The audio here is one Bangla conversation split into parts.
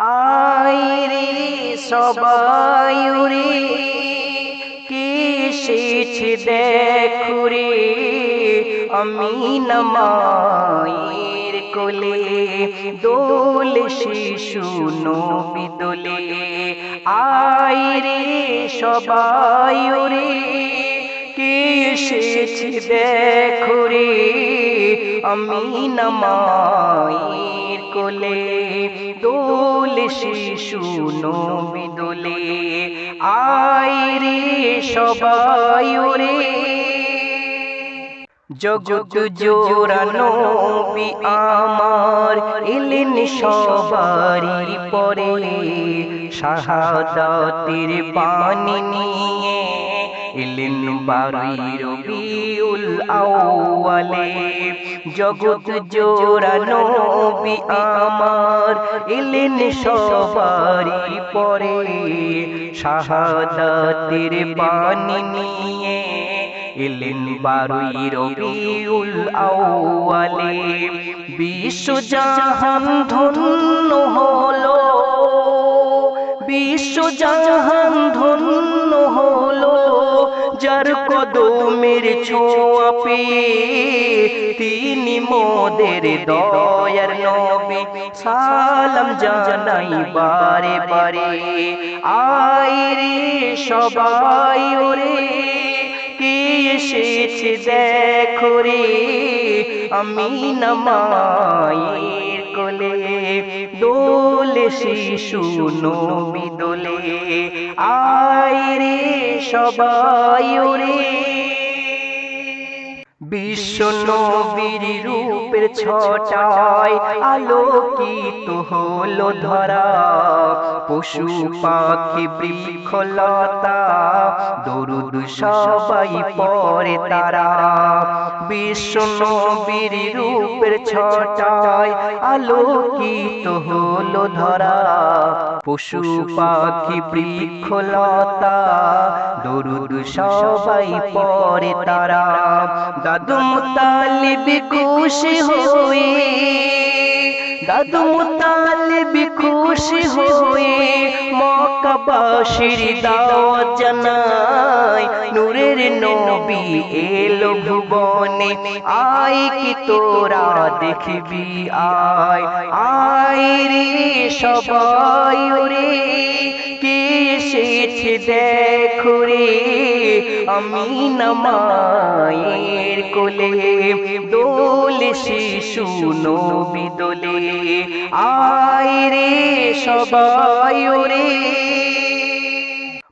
আইরে সবাই রে কি শিছে দেখুরে, আমি নমায়ের কোলে, দোল শিশু নবী দোলে আইরে সবাই রে কি এসেছি দেখো রে আমি নামায়ের কোলে, দোল শিশু মিদুলে দোলে। আয় রে সবাই রে জগত জোরানো পি আমার এলেন সবারই পরে। শাহাদাতের পানি নিয়ে এলেন রবিউল আউয়ালে জগত জোরানো বি আমার এলেন সবারই পরে শাহাদাতের পানি নিয়ে এলেন বারুই রবিউল আউয়ালে, বিশ্ব জাহান ধন্য হলো। বিশ্ব জাহান ধন্য হলো, যার কদমের ছোঁয়া পেয়ে তিনি মোদের দয়ার নবী, সালাম জানাই বারে বারে। আয় রে সবাই ওরে, কে এসেছে দেখো রে? আমি নামায়ের কোলে, দোলে শিশু নবী সবাই বিশ্ব নবীর রূপের ছটায় আলোকিত হলো ধরা। পশু, পাখি, বৃক্ষলতা, দরুদ সবাই পরে তারা। বিশ্ব নবীর রূপের ছটায় আলোকিত হলো ধরা। পশু, পাখি, বৃক্ষলতা, দরুদ সবাই পরে তারা। দাদু মুতালিব খুশ হয়ে দাদু মুতালিব খুশ হয়ে মক্কাবাসীর দাওয়াত জানা নবী এলো ভুবনে, আয় কি তোরা দেখবি? আয় আয় রে সবাই রে কে এসেছে দেখো রে? আমি নামায়ের কোলে, দোল শিশু নবী দোলে। আয় রে সবাই রে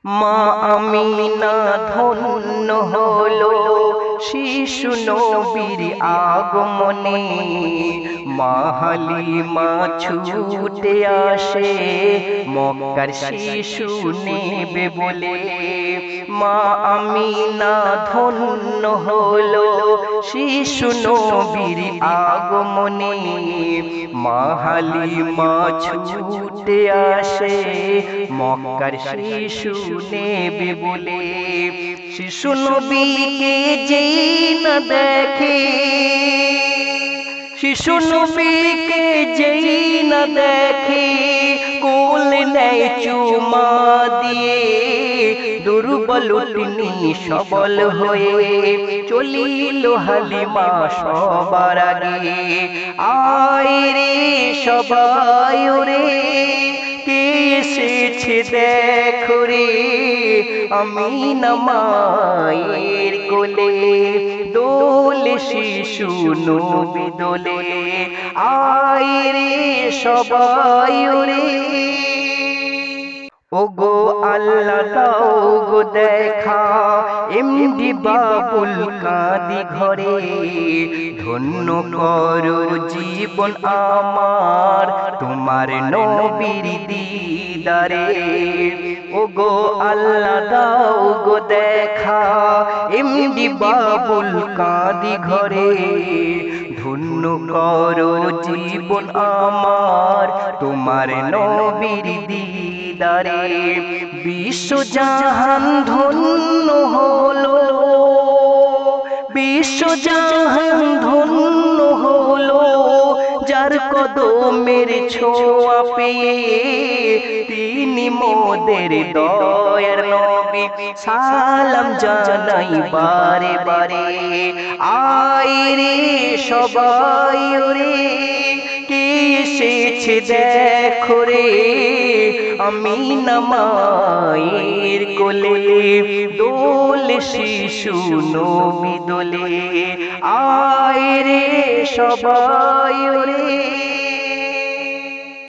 মা আমিনা ধন্য হলো। শিশু নবীর আগমনে মাহালি মা ছুটে আসে। মক্কার শিশু নেবে বলে মা আমিনা ধন্য হলো শিশু নবীর আগমনে। মাহালি মা ছুটে আসে। মক্কার শিশু নেবে বলে শিশু নবীকে যেই না দেখে। শিশু নবীকে যেই না দেখে, কোল নেয় চুমা দিয়ে। দুর্বল তিনি সবল হয়ে চলিল হালিমা সবার আগে। আয় রে সবাই রে এসেছে দেখুরি আমি নামায়ের কোলে দোল শিশু নবী দোলে। আয় রে সবাই রে ওগো আল্লাহ গো দেখা। এমডি বাবুল কাদি ঘরে। ধন্য করো জীবন আমার তোমার নবীর দিদারে। ওগো আল্লাহ দাও গো দেখা। এমডি বাবুল কাদি ঘরে। ধন্য করো জীবন আমার তোমার নবীর দিদারে। বিশ্ব জাহান ধন্য হলো। বিশ্ব জাহান ধন্য হলো। যার কদমের ছোঁয়া পেয়ে তিনি মোদের দয়ার নবী। সালাম জানাই বারে বারে। আয় রে সবাই রে, কে এসেছে দেখো রে। আমি নামায়ের কোলে দোল শিশু নবী দোলে। আয় রে সবাই রে